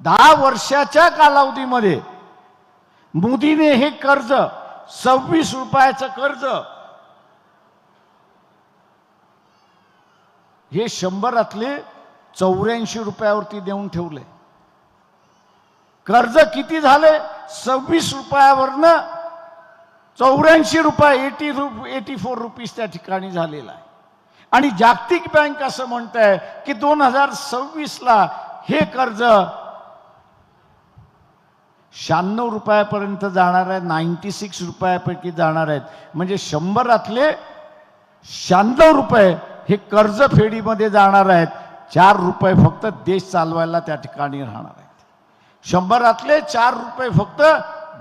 दहा वर्षाच्या कालावधीमध्ये मोदीने हे कर्ज सव्वीस रुपयाचं कर्ज हे शंभरातले चौऱ्याऐंशी रुपयावरती देऊन ठेवले. कर्ज किती झाले? सव्वीस रुपयावरनं चौऱ्याऐंशी रुपये एटी रुप एटी फोर रुपीज त्या ठिकाणी झालेला आहे. आणि जागतिक बँक असं म्हणत आहे की दोन हजार सव्वीसला हे कर्ज शहाण्णव रुपयापर्यंत जाणार आहेत नाईन्टी सिक्स रुपयापैकी जाणार आहेत. म्हणजे शंभरातले शहाण्णव रुपये हे कर्जफेडीमध्ये जाणार आहेत. चार रुपये फक्त देश चालवायला त्या ठिकाणी राहणार आहेत. शंभरातले चार रुपये फक्त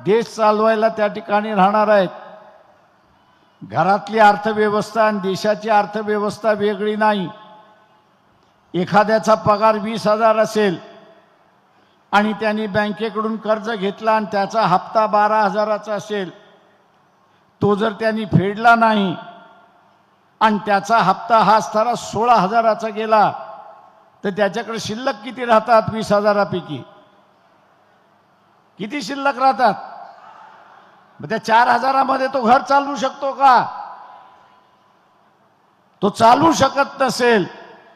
देश चालवायला त्या ठिकाणी राहणार आहेत. घरातली अर्थव्यवस्था आणि देशाची अर्थव्यवस्था वेगळी नाही. एखाद्याचा पगार वीस हजार असेल आणि त्यांनी बँकेकडून कर्ज घेतला आणि त्याचा हप्ता बारा हजाराचा असेल. तो जर त्यांनी फेडला नाही आणि त्याचा हप्ता हा असताना सोळा हजाराचा गेला तर त्याच्याकडे शिल्लक किती राहतात? वीस हजारापैकी. किती शिल्लक राहतात? मग त्या चार हजारामध्ये तो घर चालवू शकतो का? तो चालू शकत नसेल.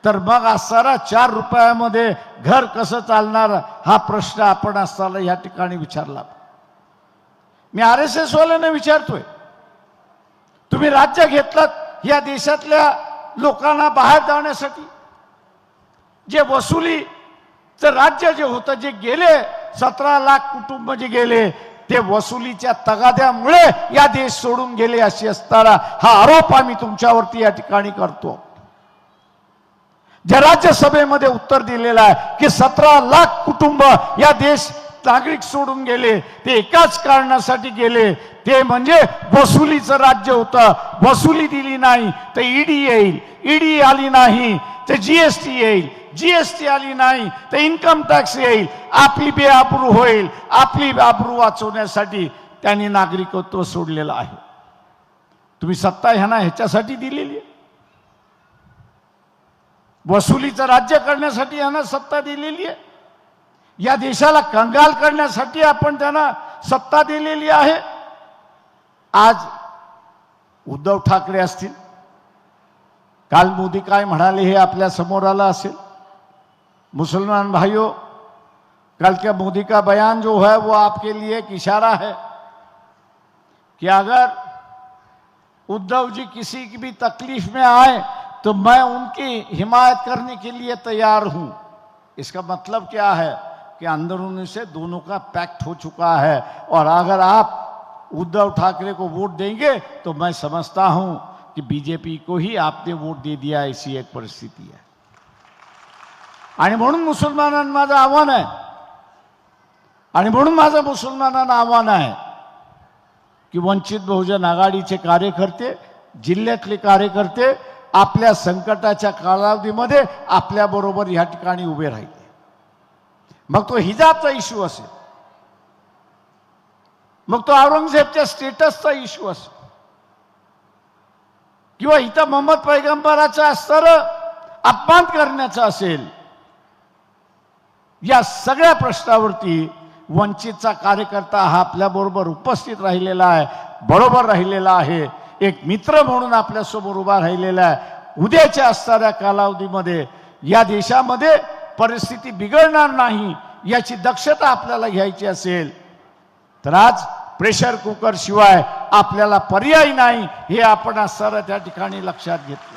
तर मग असताना चार रुपयामध्ये घर कसं चालणार हा प्रश्न आपण असताना या ठिकाणी विचारला. मी आर एस एसवाल्यांना विचारतोय तुम्ही राज्य घेतलात या देशातल्या लोकांना बाहेर जाण्यासाठी. जे वसुली तर राज्य जे होतं जे गेले सतरा लाख कुटुंब जे गेले ते वसुलीच्या तगाद्यामुळे या देश सोडून गेले अशी असताना हा आरोप आम्ही तुमच्यावरती या ठिकाणी करतो. ज्या राज्यसभेमध्ये उत्तर दिलेलं आहे की सतरा लाख कुटुंब या देश नागरिक सोडून गेले ते एकाच कारणासाठी गेले ते म्हणजे वसुलीचं राज्य होतं. वसुली दिली नाही तर ईडी येईल. ईडी आली नाही तर जीएसटी येईल. जीएसटी आली नाही तर इन्कम टॅक्स येईल. आपली बेआब्रू होईल. आपली आबरू वाचवण्यासाठी त्यांनी नागरिकत्व सोडलेलं आहे. तुम्ही सत्ता ह्यांना ह्याच्यासाठी दिलेली आहे. वसुलीचं राज्य करण्यासाठी यांना सत्ता दिलेली आहे. या देशाला कंगाल करण्यासाठी आपण त्यांना सत्ता दिलेली आहे. आज उद्धव ठाकरे असतील. काल मोदी काय म्हणाले हे आपल्यासमोर आलं असेल. मुसलमान भाइयों कल के मोदी का बयान जो है वो आपके लिए एक इशारा है कि अगर उद्धव जी किसी की भी तकलीफ में आए तो मैं उनकी हिमायत करने के लिए तैयार हूँ। इसका मतलब क्या है कि अंदरूनी से दोनों का पैक्ट हो चुका है और अगर आप उद्धव ठाकरे को वोट देंगे तो मैं समझता हूँ कि बीजेपी को ही आपने वोट दे दिया, ऐसी एक परिस्थिती है। आणि म्हणून मुसलमानांना माझं आव्हान आहे। आणि म्हणून माझं मुसलमानांना वंचित बहुजन आघाडीचे कार्यकर्ते, जिल्ह्यातले कार्यकर्ते आपल्या संकटाच्या कालावधीमध्ये आपल्याबरोबर या ठिकाणी उभे राहिले. मग तो हिजाबचा इश्यू असेल. मग तो औरंगजेबच्या स्टेटसचा इश्यू असेल. किंवा इथं मोहम्मद पैगंबराचा स्तर अपमान करण्याचा असेल. या सगळ्या प्रश्नावरती वंचितचा कार्यकर्ता हा आपल्याबरोबर उपस्थित राहिलेला आहे बरोबर राहिलेला आहे. एक मित्र म्हणून आपल्यासमोर उभा राहिलेला आहे. उद्याच्या असणाऱ्या कालावधीमध्ये या देशामध्ये परिस्थिती बिघडणार नाही याची दक्षता आपल्याला घ्यायची असेल तर आज प्रेशर कुकर शिवाय आपल्याला पर्याय नाही हे आपण असणाऱ्या त्या ठिकाणी लक्षात घेतलं.